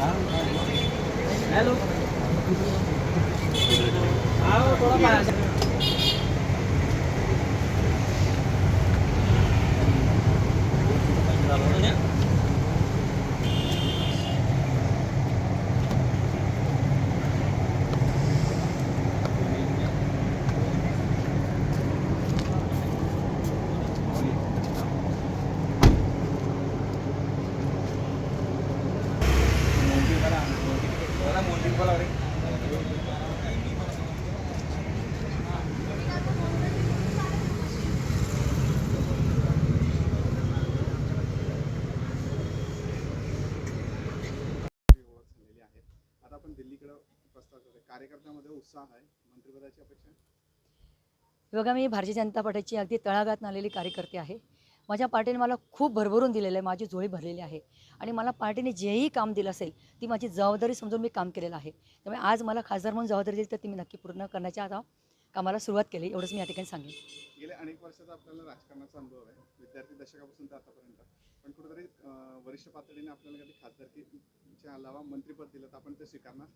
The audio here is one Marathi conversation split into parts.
હેલો આવો થોડા आता आपण दिल्लीकडे प्रस्ताव करतोय कार्यकर्त्यामध्ये उत्साह आहे. मंत्रिपदाची अपेक्षा बघा मी भारतीय जनता पार्टीची अगदी तळागात आलेली कार्यकर्ते आहे. माझ्या पार्टीने मला खूप भरभरून दिलेलं आहे माझी झोळी भरलेली आहे. आणि मला पार्टीने जेही काम दिलं असेल ती माझी जबाबदारी समजून मी काम केलेलं आहे. त्यामुळे आज मला खासदार म्हणून जबाबदारी दिली तर ती मी नक्की पूर्ण करण्याच्या आता कामाला सुरुवात केली एवढंच मी या ठिकाणी सांगेन. गेल्या अनेक वर्षाचा आपल्याला राजकारणाचा अनुभव आहे. विद्यार्थी दशकापासून ते आतापर्यंत. पण कुठेतरी वरिष्ठ पातळीने आपल्याला कधी खासदारकीच्या अलावा मंत्रिपद दिलं तर आपण ते स्वीकारणार?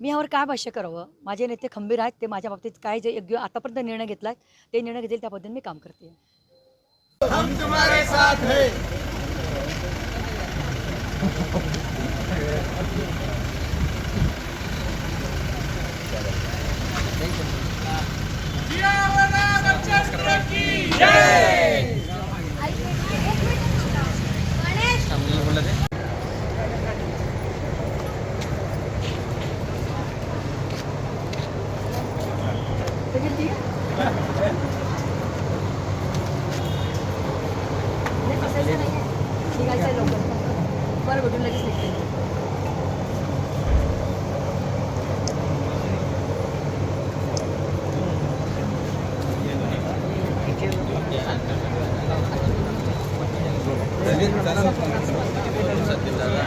मी यावर काय भाष्य करावं? माझे नेते खंबीर आहेत ते माझ्या बाबतीत काय जे योग्य आतापर्यंत निर्णय घेतला आहे ते निर्णय घेतील त्या पद्धतीने मी काम करते. हम तुम्हारे साथ हैं Thank you. ঠিক আছে লোক পরে বটুল লাগিস Gracias.